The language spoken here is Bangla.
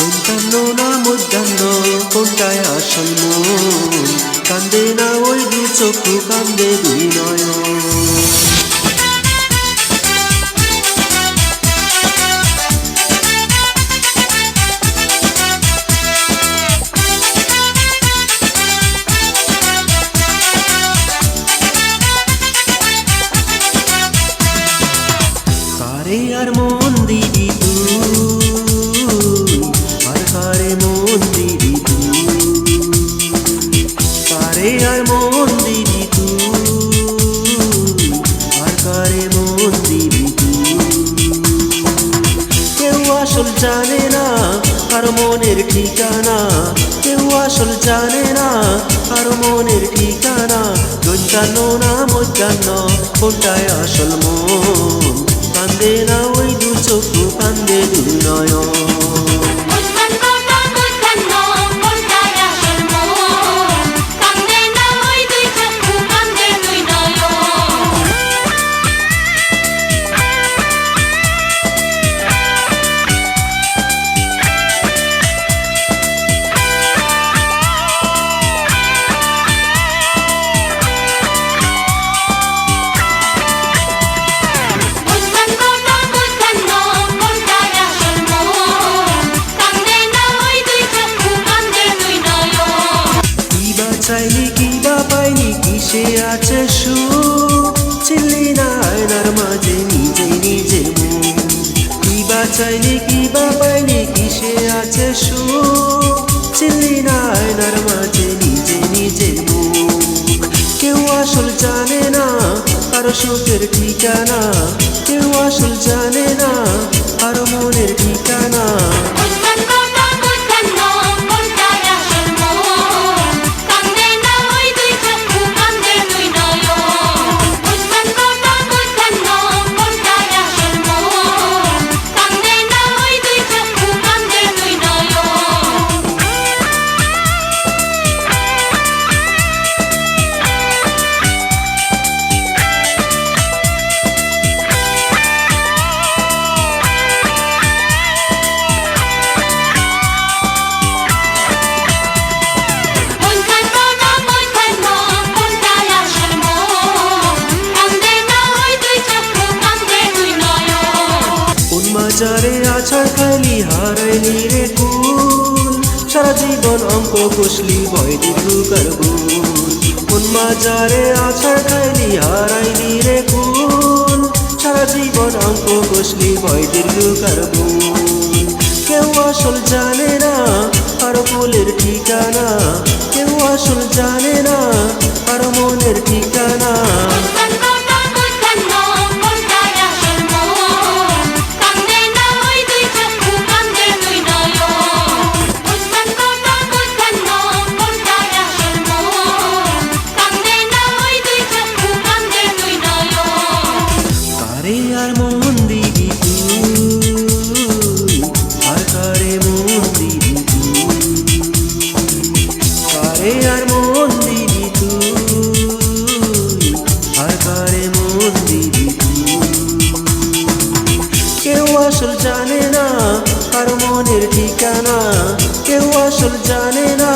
দন্তান্ন না মধ্যাহ্ন, কোনটায় আসল মন কান্দে না ওই দু চক্ষু, কান্দে দুই নয়ন আর মন দিবি জানে না, আর মনের ঠিকানা, কেউ আসল জানে না, আর মনের ঠিকানা দৈতান্ন না মধ্যাহ্ন কোনটায় আসল মন? কান্দে না ওই দু চক্ষু কান্দে দু নয়ন। আছে সুখ, চিল্লি না আয়নার মাঝে নিজে নিজে কিবা চাইনি কিবা পাইনি কিসে আছে সুখ, চিল্লি না আয়নার মাঝে নিজে নিজে কেউ আসল জানে না আর সুখের ঠিকানা, কেউ আসল জানে না আর মনের ঠিকানা। মাজারে আছাড় খাইলি হারাইলি রে কুল সারা জীবন অঙ্ক কষলি, ভয় দিলু কারবুল কোন মাজারে আছাড় খাইলি হারাইলি রে কুল সারা জীবন অঙ্ক কষলি, ভয় দিলু কারবুল কেউ আসল জানে না, আর ফুলের ঠিকানা। কেউ আসল জানে না, আর মনের ঠিকানা কৌশল জানে না।